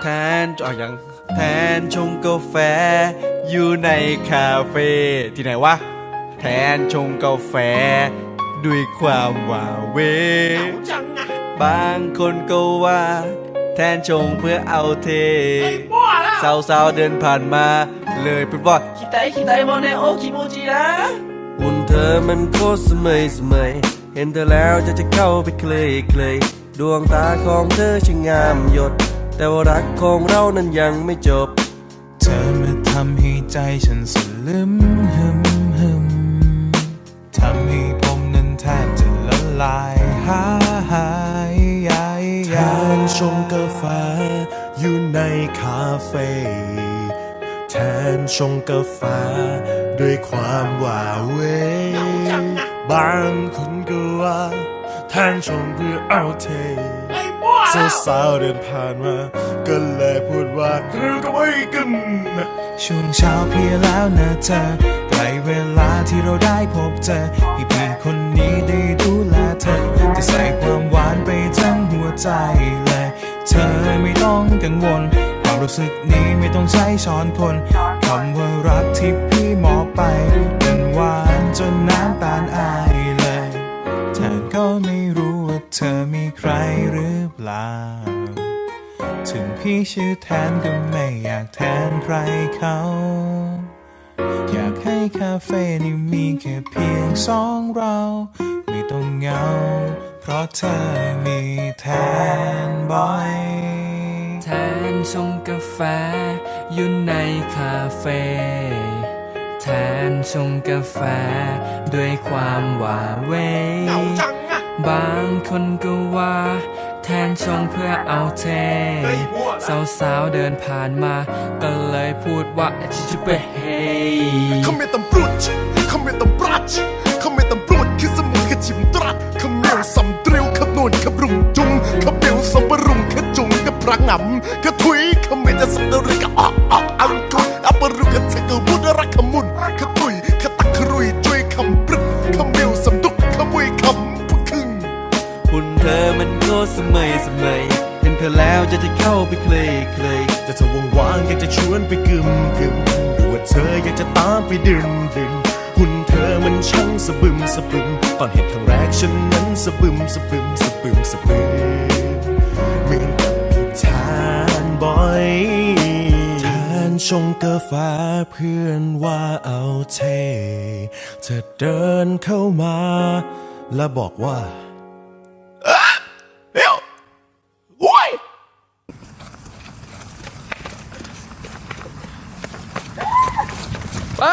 แทนอ๋อยังแทนชงกาแฟ อยู่ในคาเฟ่ที่ไหนวะ แทนชงกาแฟ ด้วยความว่าเหว จังอะ บางคนก็ว่า แทนชงเพื่อเอาเท บ้าละ สาวๆเดินผ่านมา เลยพูดว่า 期待期待もねお気持ちな หุ่นเธอมันโคตรสมัยสมัย เห็นเธอแล้วจะจะเข้าไปเคลยเคลยดวงตาของเธอช่างงามหยด แต่ว่ารักของเรานั้นยังไม่จบ เธอมาทำให้ใจฉันสลึมหึมหึมทำให้ผมนั้นแทบจะละลายหายยายแทยานชงกาแฟอยู่ในคาเฟ่แทนชงกาแฟด้วยความหว่าเหวบางคนก็ว่าแทนชงเพื่อเอาเทไอ้บ้า สาวสาวๆเดินผ่านมา ก็เลยพูดว่าคือก็ไม่กันนะช่วงเช้าเพียแล้วนะเธอใกล้เวลาที่เราได้พบเจอให้พี่คนนี้ได้ดูแลเธอจะใส่ความหวานไปทั้งหัวใจเลย เธอไม่ต้องกังวลความรู้สึกนี้ไม่ต้องใช้ช้อนคนคำว่ารักที่พี่มอบไปเป็นหวานจนน้ำตาลอายเลยแทนก็ไม่รู้ ว่าเธอมีใครหรือเปล่า ถึงพี่ชื่อแทนก็ไม่อยากแทนใครเขา อยากให้คาเฟ่นี้มีแค่เพียงสองเรา ไม่ต้องเหงา เพราะเธอมีแทนบ่อย แทนชงกาแฟอยู่ในคาเฟ่แทนชงกาแฟ ด้วยความหวาเหวจัง บางคนก็ว่า แทนชงเพื่อเอาเทสาวๆเดินผ่านมา ก็เลยพูดว่าชิชิเปเฮ Come tam brunch, come tam brunch, come tam brunch คือสมุนคือจิมตรัสขมเมียวสำเตรียวขนวนขบรุงจุงขเมียวสมบรุงขจุงขพระงำขถุยขเมียจะสันดริกะออกออกอังกุยอัปรุกะเทกบุดรักขมุนขตุย สมัยสมัยเห็นเธอแล้วจะจะเข้าไปเคลยเคลยแต่เธอว่างๆอยากจะชวนไปกึมกึมหรือว่าเธออยากจะตามไปดื่มดื่มหุ่นเธอมันช่างสะบึมสะบึมตอนเห็นครั้งแรกฉันนั้นสะบึมสะบึมสะบึมสะบึมเหมือนกับพี่ทานบอยทานชงกาแฟเพื่อนว่าเอาเท เธอเดินเข้ามา และบอกว่า ไป